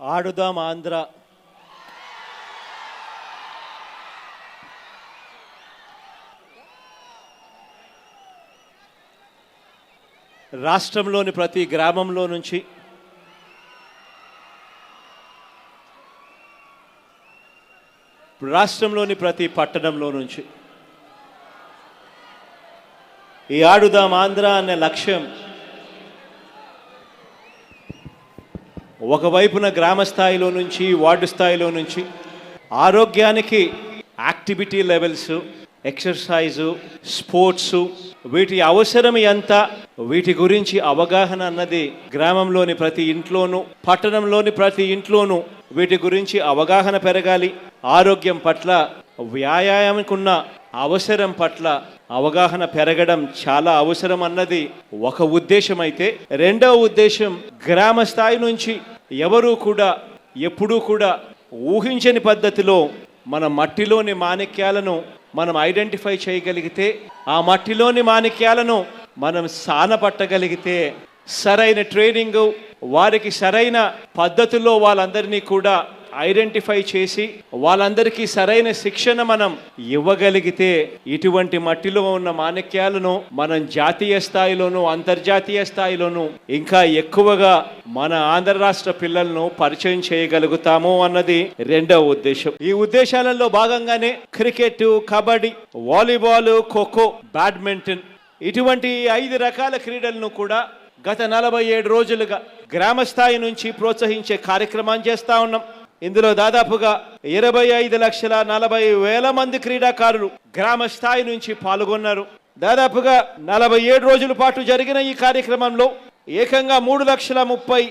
ఆడుదాం ఆంధ్ర. రాష్ట్రంలోని ప్రతి గ్రామంలో నుంచి రాష్ట్రంలోని ప్రతి పట్టణంలో నుంచి ఈ ఆడుదాం ఆంధ్ర అనే లక్ష్యం ఒకవైపున గ్రామ స్థాయిలో నుంచి వార్డు స్థాయిలో నుంచి ఆరోగ్యానికి యాక్టివిటీ లెవెల్స్ ఎక్సర్సైజు స్పోర్ట్స్ వీటి అవసరం ఎంత వీటి గురించి అవగాహన అన్నది గ్రామంలోని ప్రతి ఇంట్లోనూ పట్టణంలోని ప్రతి ఇంట్లోనూ వీటి గురించి అవగాహన పెరగాలి. ఆరోగ్యం పట్ల వ్యాయామంకున్న అవసరం పట్ల అవగాహన పెరగడం చాలా అవసరం అన్నది ఒక ఉద్దేశం అయితే రెండవ ఉద్దేశం గ్రామ స్థాయి నుంచి ఎవరూ కూడా ఎప్పుడూ కూడా ఊహించని పద్ధతిలో మన మట్టిలోని మాణిక్యాలను మనం ఐడెంటిఫై చేయగలిగితే ఆ మట్టిలోని మాణిక్యాలను మనం సానపట్టగలిగితే సరైన ట్రైనింగ్ వారికి సరైన పద్ధతుల్లో వాళ్ళందరినీ కూడా ఐడెంటిఫై చేసి వాళ్ళందరికీ సరైన శిక్షణ మనం ఇవ్వగలిగితే ఇటువంటి మట్టిలో ఉన్న మాణిక్యాలను మనం జాతీయ స్థాయిలోను అంతర్జాతీయ స్థాయిలోను ఇంకా ఎక్కువగా మన ఆంధ్ర రాష్ట్ర పిల్లలను పరిచయం చేయగలుగుతాము అన్నది రెండవ ఉద్దేశం. ఈ ఉద్దేశాలలో భాగంగానే cricket kabaddi volleyball kho kho badminton ఇటువంటి ఐదు రకాల క్రీడలను కూడా గత నలభై ఏడు రోజులుగా గ్రామ స్థాయి నుంచి ప్రోత్సహించే కార్యక్రమాన్ని చేస్తా ఉన్నాం. ఇందులో దాదాపుగా ఇరవై ఐదు లక్షల నలభై వేల మంది క్రీడాకారులు గ్రామ స్థాయి నుంచి పాల్గొన్నారు. దాదాపుగా నలభై ఏడు రోజుల పాటు జరిగిన ఈ కార్యక్రమంలో ఏకంగా మూడు లక్షల ముప్పై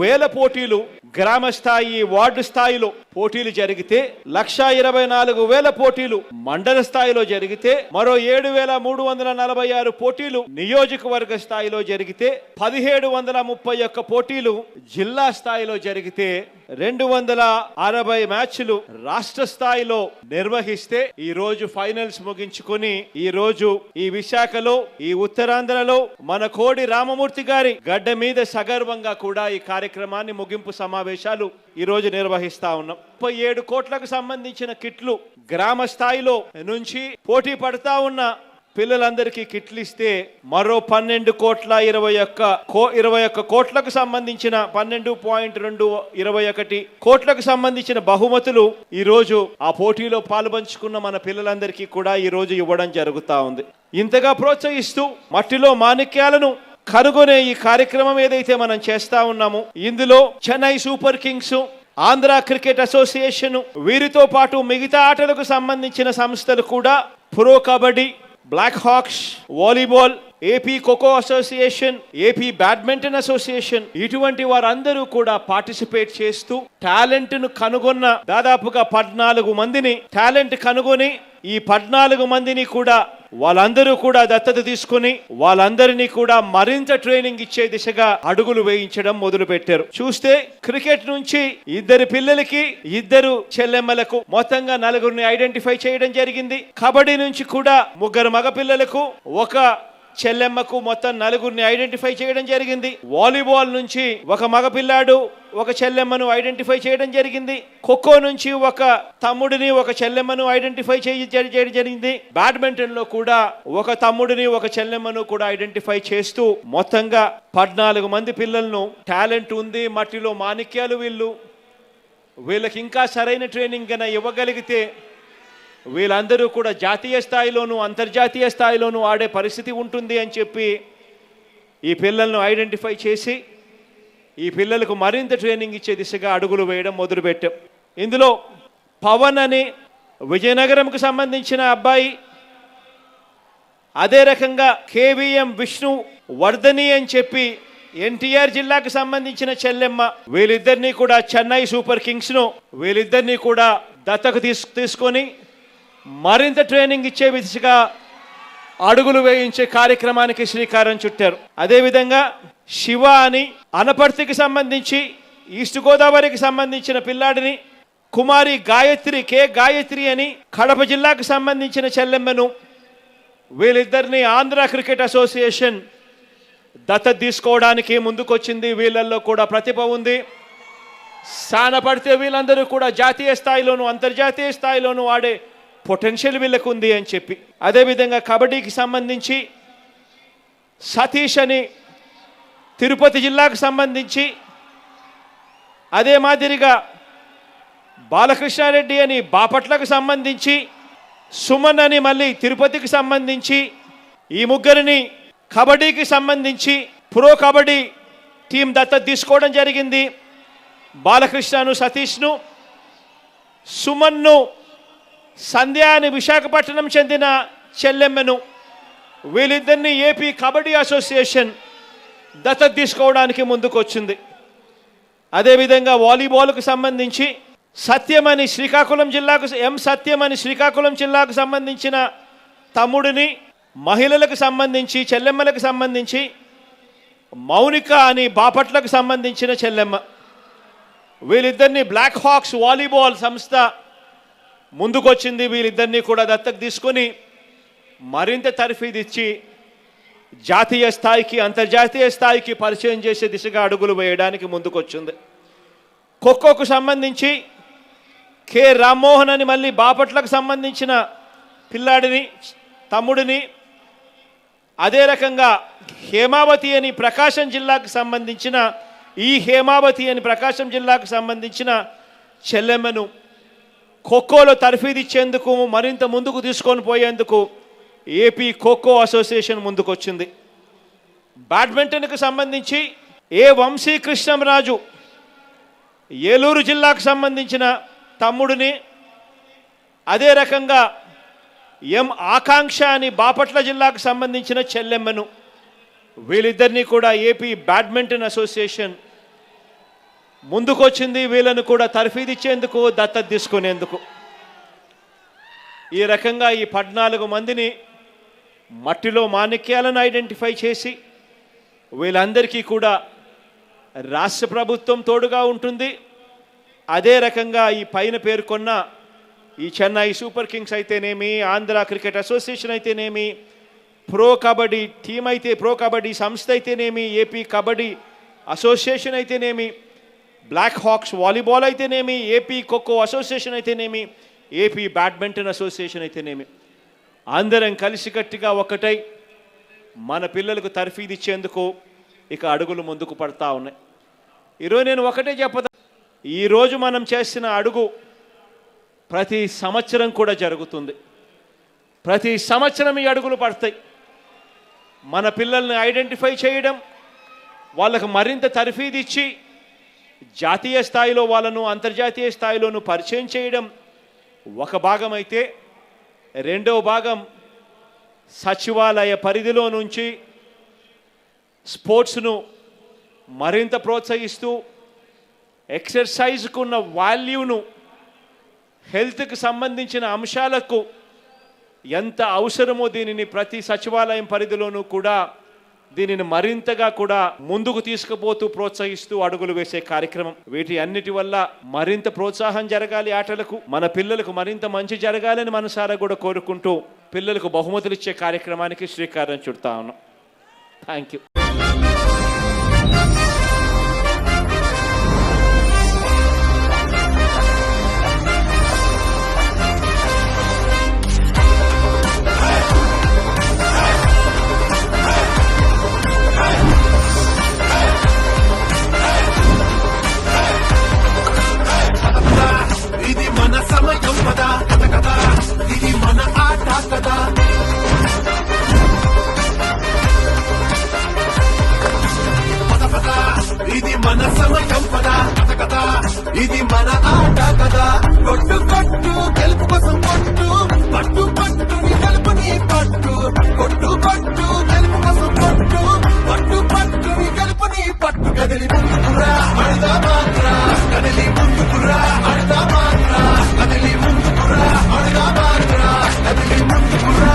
వేల పోటీలు గ్రామ స్థాయి వార్డు స్థాయిలో పోటీలు జరిగితే లక్ష ఇరవై నాలుగు వేల పోటీలు మండల స్థాయిలో జరిగితే మరో ఏడు వేల మూడు వందల నలభై ఆరు పోటీలు నియోజకవర్గ స్థాయిలో జరిగితే పదిహేడు వందల ముప్పై ఒక్క పోటీలు జిల్లా స్థాయిలో జరిగితే రెండు వందల అరవై మ్యాచ్లు రాష్ట్ర స్థాయిలో నిర్వహిస్తే ఈ రోజు ఫైనల్స్ ముగించుకొని ఈ రోజు ఈ విశాఖలో ఈ ఉత్తరాంధ్రలో మన కోడి రామమూర్తి గారి గడ్డ మీద సగర్వంగా కూడా ఈ కార్యక్రమాన్ని ముగింపు సమావేశాలు ఈ రోజు నిర్వహిస్తా ఉన్నాం. ముప్పై ఏడు కోట్లకు సంబంధించిన కిట్లు గ్రామ స్థాయిలో నుంచి పోటీ పడతా ఉన్న పిల్లలందరికీ కిట్లు ఇస్తే మరో పన్నెండు కోట్ల ఇరవై ఒక్క కో ఇరవై ఒక్క కోట్లకు సంబంధించిన పన్నెండు పాయింట్ రెండు ఇరవై ఒకటి కోట్లకు సంబంధించిన బహుమతులు ఈరోజు ఆ పోటీలో పాల్పంచుకున్న మన పిల్లలందరికీ కూడా ఈరోజు ఇవ్వడం జరుగుతా ఉంది. ఇంతగా ప్రోత్సహిస్తూ మట్టిలో మాణిక్యాలను కనుగొనే ఈ కార్యక్రమం ఏదైతే మనం చేస్తా ఉన్నామో ఇందులో Chennai Super Kings Andhra Cricket Association వీరితో పాటు మిగతా ఆటలకు సంబంధించిన సంస్థలు కూడా Pro Kabaddi Black Hawks volleyball AP kho kho association AP badminton association ఇటువంటి వారందరూ కూడా పార్టిసిపేట్ చేస్తూ టాలెంట్ను కనుగొన్న దాదాపుగా పద్నాలుగు మందిని టాలెంట్ కనుగొని ఈ పద్నాలుగు మందిని కూడా వాళ్ళందరూ కూడా దత్తత తీసుకుని వాళ్ళందరినీ కూడా మరింత ట్రైనింగ్ ఇచ్చే దిశగా అడుగులు వేయించడం మొదలు పెట్టారు చూస్తే క్రికెట్ నుంచి ఇద్దరు పిల్లలకి ఇద్దరు చెల్లెమ్మలకు మొత్తంగా నలుగురిని ఐడెంటిఫై చేయడం జరిగింది. కబడ్డీ నుంచి కూడా ముగ్గురు మగ పిల్లలకు ఒక చెల్లెమ్మకు మొత్తం నలుగురిని ఐడెంటిఫై చేయడం జరిగింది. వాలీబాల్ నుంచి ఒక మగపిల్లాడు ఒక చెల్లెమ్మను ఐడెంటిఫై చేయడం జరిగింది. ఖోఖో నుంచి ఒక తమ్ముడిని ఒక చెల్లెమ్మను ఐడెంటిఫై చేయడం జరిగింది. బ్యాడ్మింటన్లో కూడా ఒక తమ్ముడిని ఒక చెల్లెమ్మను కూడా ఐడెంటిఫై చేస్తూ మొత్తంగా పద్నాలుగు మంది పిల్లలను టాలెంట్ ఉంది మట్టిలో మాణిక్యాలు వీళ్ళు. వీళ్ళకి ఇంకా సరైన ట్రైనింగ్ కన్నా ఇవ్వగలిగితే వీళ్ళందరూ కూడా జాతీయ స్థాయిలోనూ అంతర్జాతీయ స్థాయిలోనూ ఆడే పరిస్థితి ఉంటుంది అని చెప్పి ఈ పిల్లలను ఐడెంటిఫై చేసి ఈ పిల్లలకు మరింత ట్రైనింగ్ ఇచ్చే దిశగా అడుగులు వేయడం మొదలుపెట్టాం. ఇందులో పవన్ అని విజయనగరంకు సంబంధించిన అబ్బాయి అదే రకంగా కేవీఎం విష్ణు వర్ధని అని చెప్పి ఎన్టీఆర్ జిల్లాకు సంబంధించిన చెల్లెమ్మ. వీళ్ళిద్దరినీ కూడా చెన్నై సూపర్ కింగ్స్ను వీళ్ళిద్దరినీ కూడా దత్తకు తీసు తీసుకొని మరింత ట్రైనింగ్ ఇచ్చే దిశగా అడుగులు వేయించే కార్యక్రమానికి శ్రీకారం చుట్టారు. అదేవిధంగా శివ అని అనపర్తికి సంబంధించి ఈస్ట్ గోదావరికి సంబంధించిన పిల్లాడిని కుమారి గాయత్రి కే గాయత్రి అని కడప జిల్లాకు సంబంధించిన చెల్లెమ్మను వీళ్ళిద్దరిని ఆంధ్ర క్రికెట్ అసోసియేషన్ దత్తత తీసుకోవడానికి ముందుకొచ్చింది. వీళ్ళల్లో కూడా ప్రతిభ ఉంది. సానపడితే వీళ్ళందరూ కూడా జాతీయ స్థాయిలోను అంతర్జాతీయ స్థాయిలోను ఆడే పొటెన్షియల్ వీళ్ళకు ఉంది అని చెప్పి. అదేవిధంగా కబడ్డీకి సంబంధించి సతీష్ అని తిరుపతి జిల్లాకు సంబంధించి అదే మాదిరిగా బాలకృష్ణారెడ్డి అని బాపట్లకు సంబంధించి సుమన్ అని మళ్ళీ తిరుపతికి సంబంధించి ఈ ముగ్గురిని కబడ్డీకి సంబంధించి ప్రో కబడ్డీ టీం దత్తత తీసుకోవడం జరిగింది. బాలకృష్ణను సతీష్ను సుమన్ను సంధ్య అని విశాఖపట్నం చెందిన చెల్లెమ్మను వీళ్ళిద్దరిని ఏపీ కబడ్డీ అసోసియేషన్ దత్తత తీసుకోవడానికి ముందుకొచ్చింది. అదేవిధంగా వాలీబాల్కు సంబంధించి సత్యం అని శ్రీకాకుళం జిల్లాకు ఎం సత్యం అని శ్రీకాకుళం జిల్లాకు సంబంధించిన తమ్ముడిని మహిళలకు సంబంధించి చెల్లెమ్మలకు సంబంధించి మౌనిక అని బాపట్లకు సంబంధించిన చెల్లెమ్మ. వీళ్ళిద్దరిని బ్లాక్ హాక్స్ వాలీబాల్ సంస్థ ముందుకొచ్చింది వీళ్ళిద్దరినీ కూడా దత్తకు తీసుకొని మరింత తర్ఫీదిచ్చి జాతీయ స్థాయికి అంతర్జాతీయ స్థాయికి పరిచయం చేసే దిశగా అడుగులు వేయడానికి ముందుకొచ్చింది. ఖోఖోకు సంబంధించి కె. రామ్మోహన్ అని మళ్ళీ బాపట్లకు సంబంధించిన పిల్లాడిని తమ్ముడిని అదే రకంగా హేమావతి అని ప్రకాశం జిల్లాకు సంబంధించిన ఈ హేమావతి అని ప్రకాశం జిల్లాకు సంబంధించిన చెల్లెమ్మను ఖోఖోలో తర్ఫీదు ఇచ్చేందుకు మరింత ముందుకు తీసుకొని పోయేందుకు ఏపీ ఖోఖో అసోసియేషన్ ముందుకొచ్చింది. బ్యాడ్మింటన్కు సంబంధించి ఏ వంశీ కృష్ణంరాజు ఏలూరు జిల్లాకు సంబంధించిన తమ్ముడిని అదే రకంగా ఎం ఆకాంక్ష అని బాపట్ల జిల్లాకు సంబంధించిన చెల్లెమ్మను వీళ్ళిద్దరినీ కూడా ఏపీ బ్యాడ్మింటన్ అసోసియేషన్ ముందుకొచ్చింది వీళ్ళను కూడా తర్ఫీదిచ్చేందుకు దత్తత తీసుకునేందుకు. ఈ రకంగా ఈ పద్నాలుగు మందిని మట్టిలో మాణిక్యాలను ఐడెంటిఫై చేసి వీళ్ళందరికీ కూడా రాష్ట్ర ప్రభుత్వం తోడుగా ఉంటుంది. అదే రకంగా ఈ పైన పేర్కొన్న ఈ చెన్నై సూపర్ కింగ్స్ అయితేనేమి ఆంధ్ర క్రికెట్ అసోసియేషన్ అయితేనేమి ప్రో కబడ్డీ టీం అయితే ప్రో కబడ్డీ సంస్థ అయితేనేమి ఏపీ కబడ్డీ అసోసియేషన్ అయితేనేమి బ్లాక్ హాక్స్ వాలీబాల్ అయితేనేమి ఏపీ ఖోఖో అసోసియేషన్ అయితేనేమి ఏపీ బ్యాడ్మింటన్ అసోసియేషన్ అయితేనేమి అందరం కలిసికట్టుగా ఒకటై మన పిల్లలకు తర్ఫీది ఇచ్చేందుకు ఇక అడుగులు ముందుకు పడతా ఉన్నాయి. ఈరోజు నేను ఒకటే చెప్పదా ఈరోజు మనం చేసిన అడుగు ప్రతి సంవత్సరం కూడా జరుగుతుంది. ప్రతి సంవత్సరం ఈ అడుగులు పడతాయి. మన పిల్లల్ని ఐడెంటిఫై చేయడం వాళ్ళకు మరింత తర్ఫీదు ఇచ్చి జాతీయ స్థాయిలో వాళ్ళను అంతర్జాతీయ స్థాయిలోను పరిచయం చేయడం ఒక భాగం అయితే రెండవ భాగం సచివాలయ పరిధిలో నుంచి స్పోర్ట్స్ను మరింత ప్రోత్సహిస్తూ ఎక్సర్సైజ్కు ఉన్న వాల్యూను హెల్త్కి సంబంధించిన అంశాలకు ఎంత అవసరమో దీనిని ప్రతి సచివాలయం పరిధిలోనూ కూడా దీనిని మరింతగా కూడా ముందుకు తీసుకుపోతూ ప్రోత్సహిస్తూ అడుగులు వేసే కార్యక్రమం. వీటి అన్నిటి వల్ల మరింత ప్రోత్సాహం జరగాలి ఆటలకు. మన పిల్లలకు మరింత మంచి జరగాలని మనసారా కూడా కోరుకుంటూ పిల్లలకు బహుమతులు ఇచ్చే కార్యక్రమానికి శ్రీకారం చుడతా ఉన్నాం. థ్యాంక్ యూ మన సమ సంపద కథ ఇది మన ఆట కదా కొట్టు కొట్టు గెలుపు కోసం కొట్టు. పట్టు పట్టు నీ గెలుపు నీ పట్టు. కొట్టు పట్టు గెలుపు కోసం కొట్టు. పట్టు పట్టు నీ గెలుపు నీ పట్టు. కదిలి ముందుకురా అడదా మాత్రా కదిలి ముందుకురా అడదా మాత్రా కదిలి ముందుకురా అడదా మాత్రా కదిలి ముందుకురా.